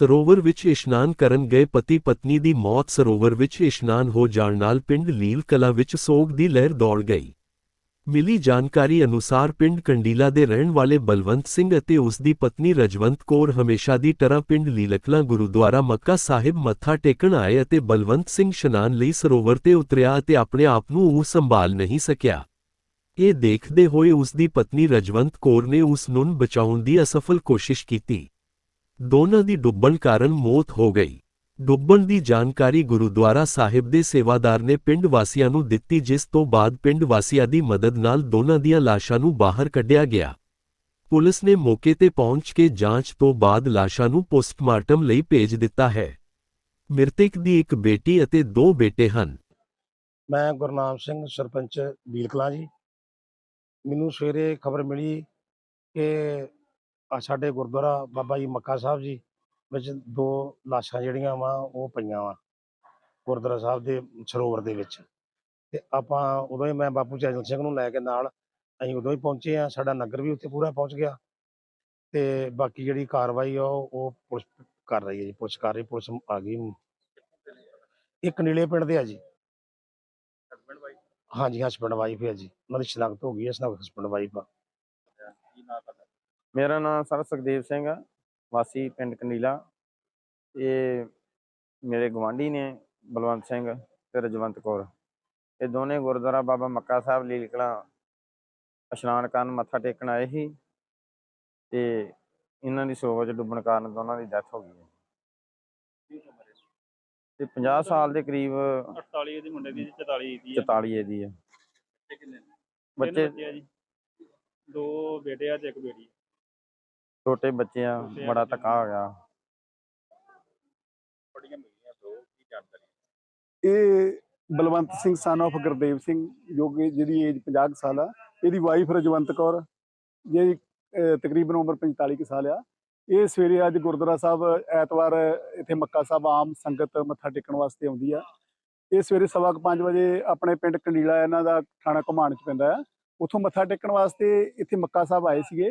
ਸਰੋਵਰ ਵਿੱਚ ਇਸ਼ਨਾਨ ਕਰਨ ਗਏ ਪਤੀ ਪਤਨੀ ਦੀ ਮੌਤ ਸਰੋਵਰ ਵਿੱਚ ਇਸ਼ਨਾਨ ਹੋ ਜਾਣ ਨਾਲ ਪਿੰਡ ਲੀਲ ਕਲਾ ਵਿੱਚ ਸੋਗ ਦੀ ਲਹਿਰ ਦੌੜ ਗਈ। ਮਿਲੀ ਜਾਣਕਾਰੀ ਅਨੁਸਾਰ ਪਿੰਡ ਕੰਡੀਲਾ ਦੇ ਰਹਿਣ ਵਾਲੇ ਬਲਵੰਤ ਸਿੰਘ ਅਤੇ ਉਸ ਦੀ ਪਤਨੀ ਰਜਵੰਤ ਕੌਰ ਹਮੇਸ਼ਾ ਦੀ ਤਰ੍ਹਾਂ ਪਿੰਡ ਲੀਲਕਲਾ ਗੁਰਦੁਆਰਾ ਮੱਕਾ ਸਾਹਿਬ ਮੱਥਾ ਟੇਕਣ ਆਏ ਅਤੇ ਬਲਵੰਤ ਸਿੰਘ ਇਸ਼ਨਾਨ ਲਈ ਸਰੋਵਰ ਤੇ ਉਤਰਿਆ ਅਤੇ ਆਪਣੇ ਆਪ ਨੂੰ ਉਹ ਸੰਭਾਲ ਨਹੀਂ ਸਕਿਆ। ਇਹ ਦੇਖਦੇ ਹੋਏ ਉਸ ਦੀ ਪਤਨੀ ਰਜਵੰਤ ਕੌਰ ਨੇ ਉਸ ਨੂੰ ਬਚਾਉਣ ਦੀ ਅਸਫਲ ਕੋਸ਼ਿਸ਼ ਕੀਤੀ। ਦੋਨਾਂ ਦੀ ਡੁੱਬਣ ਕਾਰਨ ਮੌਤ ਹੋ ਗਈ। ਡੁੱਬਣ ਦੀ ਜਾਣਕਾਰੀ ਗੁਰਦੁਆਰਾ ਸਾਹਿਬ ਦੇ ਸੇਵਾਦਾਰ ਨੇ ਪਿੰਡ ਵਾਸੀਆਂ ਨੂੰ ਦਿੱਤੀ, ਜਿਸ ਤੋਂ ਬਾਅਦ ਪਿੰਡ ਵਾਸੀਆਂ ਦੀ ਮਦਦ ਨਾਲ ਦੋਨਾਂ ਦੀਆਂ ਲਾਸ਼ਾਂ ਨੂੰ ਬਾਹਰ ਕੱਢਿਆ ਗਿਆ। ਪੁਲਿਸ ਨੇ ਮੌਕੇ ਤੇ ਪਹੁੰਚ ਕੇ ਜਾਂਚ ਤੋਂ ਬਾਅਦ ਲਾਸ਼ਾਂ ਨੂੰ ਪੋਸਟਮਾਰਟਮ ਲਈ ਭੇਜ ਦਿੱਤਾ ਹੈ। ਮ੍ਰਿਤਕ ਦੀ ਇੱਕ ਬੇਟੀ ਅਤੇ ਦੋ ਬੇਟੇ ਹਨ। ਮੈਂ ਗੁਰਨਾਮ ਸਿੰਘ, ਸਰਪੰਚ ਬੀਲ ਜੀ। ਮੈਨੂੰ ਸਵੇਰੇ ਖਬਰ ਮਿਲੀ ਕਿ ਸਾਡੇ ਗੁਰਦੁਆਰਾ ਬਾਬਾ ਜੀ ਮੱਕਾ ਸਾਹਿਬ ਜੀ ਵਿੱਚ ਦੋ ਲਾਸ਼ਾਂ ਜਿਹੜੀਆਂ ਵਾ, ਉਹ ਪਈਆਂ ਵਾ ਗੁਰਦੁਆਰਾ ਸਾਹਿਬ ਦੇ ਸਰੋਵਰ ਦੇ ਵਿੱਚ। ਤੇ ਆਪਾਂ ਉਦੋਂ ਹੀ ਮੈਂ ਬਾਪੂ ਚੈਨਲ ਸਿੰਘ ਨੂੰ ਲੈ ਕੇ ਨਾਲ ਅਸੀਂ ਉਦੋਂ ਹੀ ਪਹੁੰਚੇ ਆ ਸਾਡਾ ਨਗਰ ਵੀ ਉੱਥੇ ਪੂਰਾ ਪਹੁੰਚ ਗਿਆ। ਤੇ ਬਾਕੀ ਜਿਹੜੀ ਕਾਰਵਾਈ ਆ, ਉਹ ਪੁਲਿਸ ਕਰ ਰਹੀ ਹੈ ਜੀ, ਪੁਲਿਸ ਕਰ ਰਹੀ, ਪੁਲਿਸ ਆ ਗਈ। ਇੱਕ ਨੀਲੇ ਪਿੰਡ ਦੇ ਆ ਜੀ। ਹਾਂਜੀ ਹਸਬੰਡ ਵਾਈਫ ਹੈ ਜੀ। ਉਹਨਾਂ ਦੀ ਸ਼ਨਾਖਤ ਹੋ ਗਈ ਹੈ, ਸ਼ਨਾਖਤ ਹਸਬੰਡ ਵਾਈਫ ਆ। ਮੇਰਾ ਨਾਮ ਸਰ ਸੁਖਦੇਵ ਸਿੰਘ ਆ ਵਾਸੀ ਪਿੰਡ ਕੰਡੀਲਾ ਇਹ ਮੇਰੇ ਗਵਾਂਢੀ ਨੇ ਬਲਵੰਤ ਸਿੰਘ ਤੇ ਰਜਵੰਤ ਕੌਰ। ਇਹ ਦੋਨੇ ਗੁਰਦੁਆਰਾ ਬਾਬਾ ਮੱਕਾ ਸਾਹਿਬ ਲੀਲਕਲਾ ਇਸ਼ਨਾਨ ਕਰਨ ਮੱਥਾ ਟੇਕਣ ਆਏ ਸੀ ਤੇ ਇਹਨਾਂ ਦੀ ਸਰੋਵਰ ਚ ਡੁੱਬਣ ਕਾਰਨ ਦੋਨਾਂ ਦੀ ਡੈਥ ਹੋ ਗਈ ਹੈ। ਤੇ 50 ਸਾਲ ਦੇ ਕਰੀਬ 48 ਦੀ ਮੁੰਡੇ ਦੀ ਜੀ, 44 ਦੀ ਆ 44 ਇਹਦੀ ਹੈ। ਬੱਚੇ ਦੋ ਬੇਟੇ ਆ ਤੇ ਇੱਕ ਬੇਟੀ ਛੋਟੇ ਬੱਚੇ ਆ ਛੋਟੇ ਆ ਬੜਾ ਧੱਕਾ ਹੋ ਗਿਆ। ਇਹ ਬਲਵੰਤ ਸਿੰਘ ਸਨ of ਗੁਰਦੇਵ ਸਿੰਘ ਜੋ ਕਿ ਜਿਹਦੀ ਏਜ 50 ਕੁ ਸਾਲ ਆ ਇਹਦੀ ਵਾਈਫ ਰਜਵੰਤ ਕੌਰ ਅਹ, ਤਕਰੀਬਨ ਉਮਰ 45 ਕੁ ਸਾਲ ਆ। ਇਹ ਸਵੇਰੇ ਅੱਜ ਗੁਰਦੁਆਰਾ ਸਾਹਿਬ ਐਤਵਾਰ ਇੱਥੇ ਮੱਕਾ ਸਾਹਿਬ ਆਮ ਸੰਗਤ ਮੱਥਾ ਟੇਕਣ ਵਾਸਤੇ ਆਉਂਦੀ ਆ। ਇਹ ਸਵੇਰੇ ਸਵਾ ਕੁ ਪੰਜ ਵਜੇ ਆਪਣੇ ਪਿੰਡ ਕੰਡੀਲਾ ਇਹਨਾਂ ਦਾ ਥਾਣਾ ਘੁਮਾਣ ਚ ਪੈਂਦਾ ਆ। ਉੱਥੋਂ ਮੱਥਾ ਟੇਕਣ ਵਾਸਤੇ ਇੱਥੇ ਮੱਕਾ ਸਾਹਿਬ ਆਏ ਸੀਗੇ।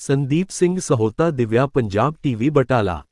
ਸੰਦੀਪ ਸਿੰਘ ਸਹੋਤਾ ਦਿਵਿਆ ਪੰਜਾਬ ਟੀਵੀ ਬਟਾਲਾ